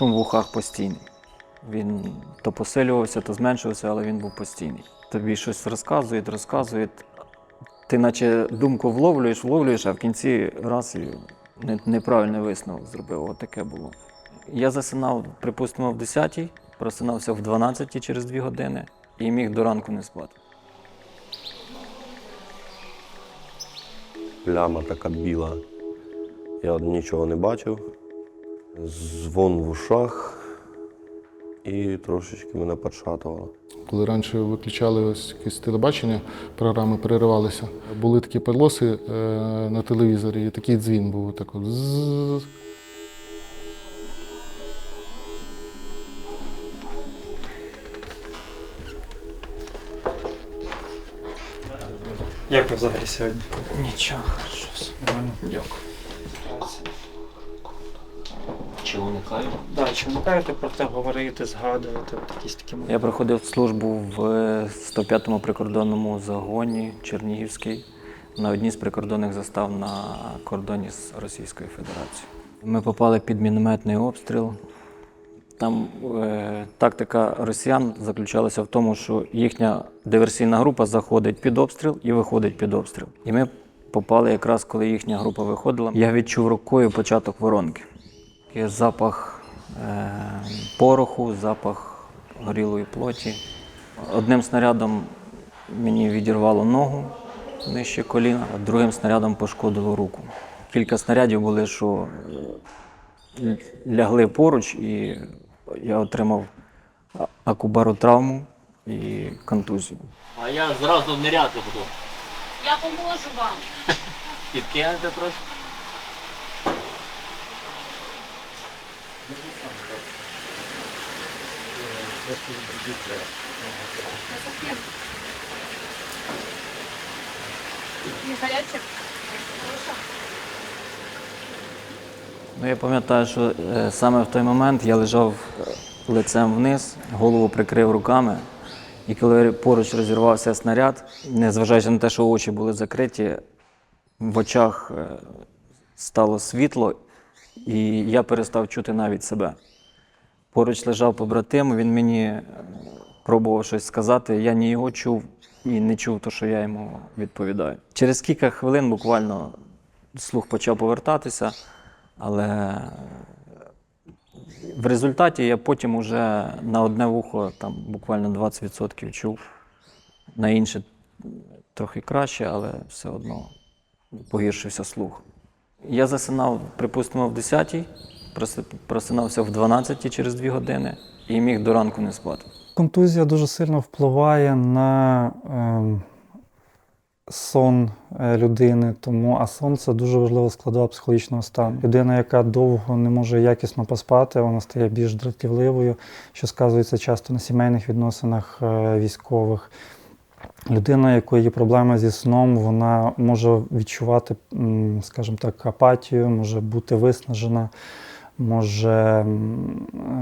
Шум в ухах постійний. Він то посилювався, то зменшувався, але він був постійний. Тобі щось розказують, розказують. Ти наче думку вловлюєш, вловлюєш, а в кінці раз і неправильний висновок зробив. От таке було. Я засинав, припустимо, в 10-й, просинався в 12-й через 2 години і міг до ранку не спати. Пляма така біла. Я нічого не бачив. Звон в ушах і трошечки мене подшатувало. Коли раніше виключали ось якесь телебачення, програми переривалися, були такі полоси е, на телевізорі, і такий дзвін був так от. Як ви взагалі сьогодні? Нічого, хорошо. все. Нормально? Дякую. Чи уникаю? Да, чи уникаєте про те говорити, згадувати, от якісь такі моменти? Я проходив службу в 105-му прикордонному загоні Чернігівський на одній з прикордонних застав на кордоні з Російською Федерацією. Ми попали під мінометний обстріл. Там е, тактика росіян заключалася в тому, що їхня диверсійна група заходить під обстріл і виходить під обстріл. І ми попали якраз, коли їхня група виходила. Я відчув рукою початок воронки. Є запах е, пороху, запах горілої плоті. Одним снарядом мені відірвало ногу нижче коліна, а другим снарядом пошкодило руку. Кілька снарядів були, що лягли поруч, і я отримав акубару травму і контузію. А я зразу ниряти буду. Я поможу вам. Підкинете трошки. Не гаряче? Ну, я пам'ятаю, що е, саме в той момент я лежав е, лицем вниз, голову прикрив руками. І коли поруч розірвався снаряд, незважаючи на те, що очі були закриті, в очах е, стало світло, і я перестав чути навіть себе. Поруч лежав побратим, він мені е, пробував щось сказати. Я ні його чув і не чув те, що я йому відповідаю. Через кілька хвилин буквально слух почав повертатися, але в результаті я потім уже на одне вухо там буквально 20% чув, на інше трохи краще, але все одно погіршився слух. Я засинав, припустимо, в 10-й, проси- просинався в 12-й через 2 години і міг до ранку не спати. Контузія дуже сильно впливає на ем, сон е, людини, тому а сон це дуже важлива складова психологічного стану. Людина, яка довго не може якісно поспати, вона стає більш дратівливою, що сказується часто на сімейних відносинах е, військових. Людина, якої є проблеми зі сном, вона може відчувати, скажімо так, апатію, може бути виснажена, може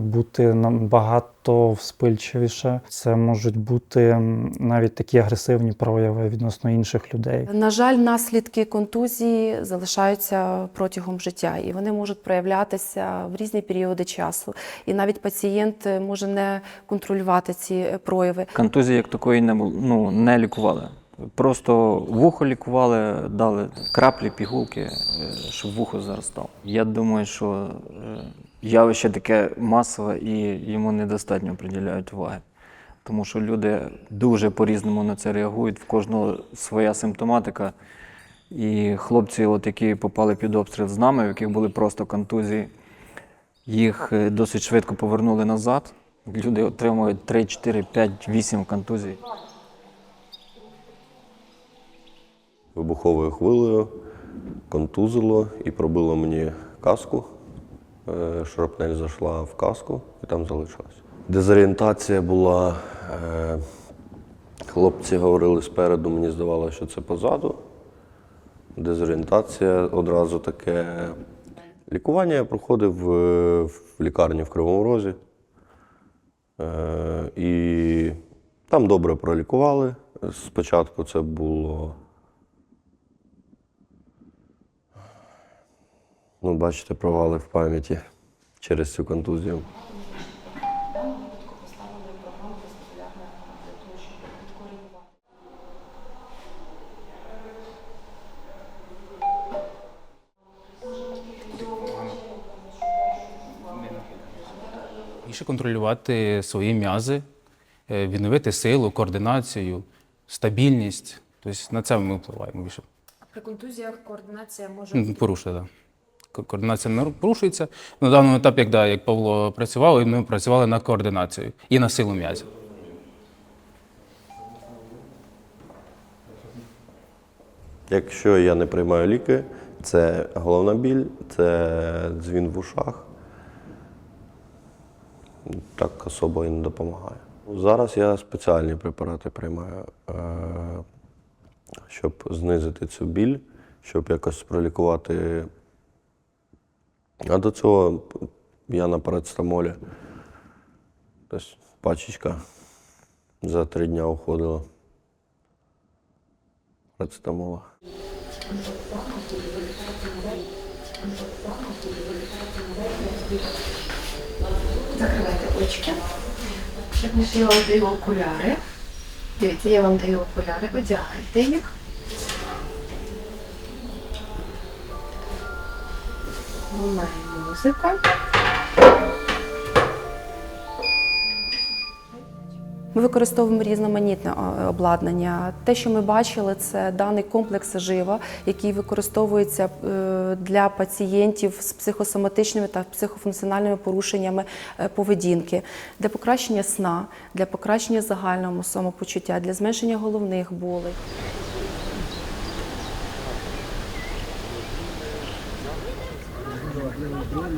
бути набагато вспильчивіше. Це можуть бути навіть такі агресивні прояви відносно інших людей. На жаль, наслідки контузії залишаються протягом життя, і вони можуть проявлятися в різні періоди часу. І навіть пацієнт е, може не контролювати ці е, прояви. Контузії як такої не, ну, не лікували. Просто вухо лікували, дали краплі, пігулки, е, щоб вухо заростало. Я думаю, що е, явище таке масове і йому недостатньо приділяють уваги. Тому що люди дуже по-різному на це реагують, в кожного своя симптоматика. І хлопці, от, які попали під обстріл з нами, в яких були просто контузії, їх е, досить швидко повернули назад. Люди отримують 3, 4, 5, 8 контузій. Вибуховою хвилею контузило і пробило мені каску. Е, Шрапнель зайшла в каску і там залишилась. Дезорієнтація була. е, Хлопці говорили спереду, мені здавалося, що це позаду. Дезорієнтація одразу таке. Лікування я проходив е, в лікарні в Кривому Розі. І там добре пролікували. Спочатку це було. Ну, бачите, провали в пам'яті. через цю контузію. Більше контролювати свої м'язи, е, відновити силу, координацію, стабільність. Тобто на це ми впливаємо більше. При контузіях координація може Порушує, так. Координація не порушується. На даному етапі, як, да, як Павло працював, ми працювали на координацію і на силу м'язів. Якщо я не приймаю ліки, це головна біль, це дзвін в ушах. Так особо і не допомагає. Зараз я спеціальні препарати приймаю, е, щоб знизити цю біль, щоб якось пролікувати. А до цього я на парацетамолі. Тобто пачечка за три дні уходила. Парацетамола. Закривайте очки. Також я вам даю окуляри. Дивіться, я вам даю окуляри, одягайте їх. Лунає музика. Ми використовуємо різноманітне е, обладнання. Те, що ми бачили, це даний комплекс жива, який використовується е, для пацієнтів з психосоматичними та психофункціональними порушеннями е, поведінки, для покращення сна, для покращення загального самопочуття, для зменшення головних болей. Наш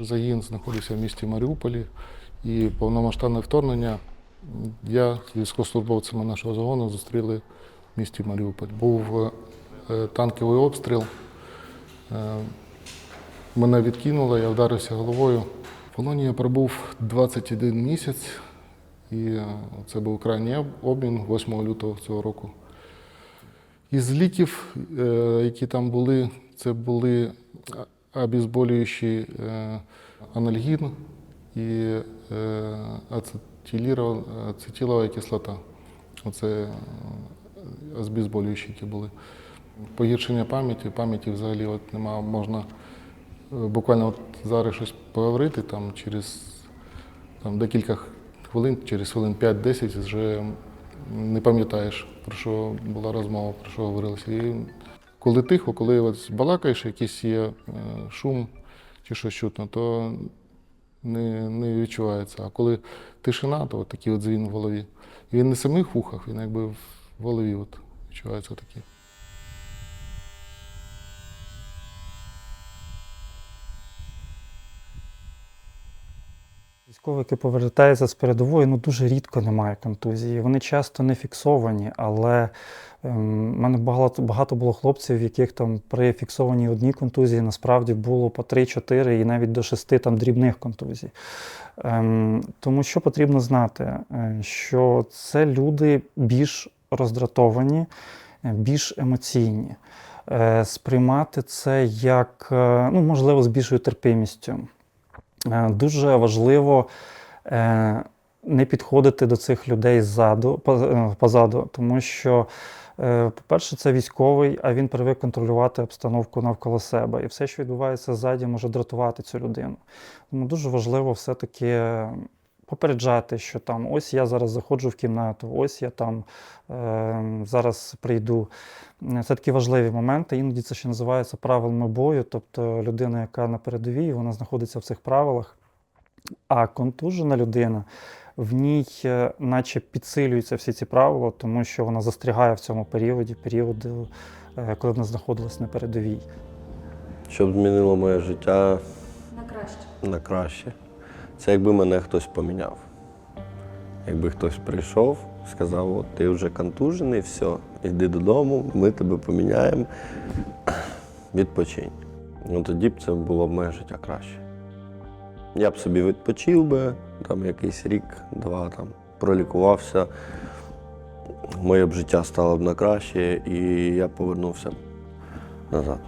загін знаходився в місті Маріуполі, і повномасштабне вторгнення я з військовослужбовцями нашого загону зустріли в місті Маріуполь. Був е, танковий обстріл. Е, Мене відкинуло, я вдарився головою. В полоні я пробув 21 місяць, і е, це був крайній обмін 8 лютого цього року. Із ліків, е, які там були, це були е, анальгін і е, ацетилова кислота. Оце е, обезболюючі, які були. Погіршення пам'яті, пам'яті взагалі от нема, можна е, буквально от зараз щось поговорити там через там, декілька хвилин, через хвилин 5-10 вже не пам'ятаєш, про що була розмова, про що говорилося. І коли тихо, коли от балакаєш, якийсь є е, шум чи щось чутно, то не, не відчувається. А коли тишина, то от такий от дзвін в голові. І він не в самих вухах, він якби в голові от відчувається такий. Військові, які повертаються з передової, ну дуже рідко немає контузії. Вони часто не фіксовані, але ем, в мене багато, багато було хлопців, в яких там при фіксованій одній контузії насправді було по 3-4 і навіть до 6 там дрібних контузій. Ем, тому що потрібно знати, е, що це люди більш роздратовані, е, більш емоційні. Е, Сприймати це як, ну, можливо, з більшою терпимістю. Е, Дуже важливо е, не підходити до цих людей ззаду, е, позаду, тому що, по-перше, це військовий, а він привик контролювати обстановку навколо себе. І все, що відбувається ззаді, може дратувати цю людину. Тому дуже важливо все-таки попереджати, що там ось я зараз заходжу в кімнату, ось я там е, зараз прийду. Е, Це такі важливі моменти. Іноді це ще називається правилами бою. Тобто людина, яка на передовій, вона знаходиться в цих правилах. А контужена людина, в ній е, наче підсилюються всі ці правила, тому що вона застрягає в цьому періоді, періоду, е, коли вона знаходилась на передовій. Щоб змінило моє життя На краще. на краще. Це якби мене хтось поміняв. Якби хтось прийшов, сказав, от ти вже контужений, все, йди додому, ми тебе поміняємо. відпочинь. Ну тоді б це було б моє життя краще. Я б собі відпочив би, там якийсь рік, два там пролікувався. Моє б життя стало б на краще, і я повернувся назад.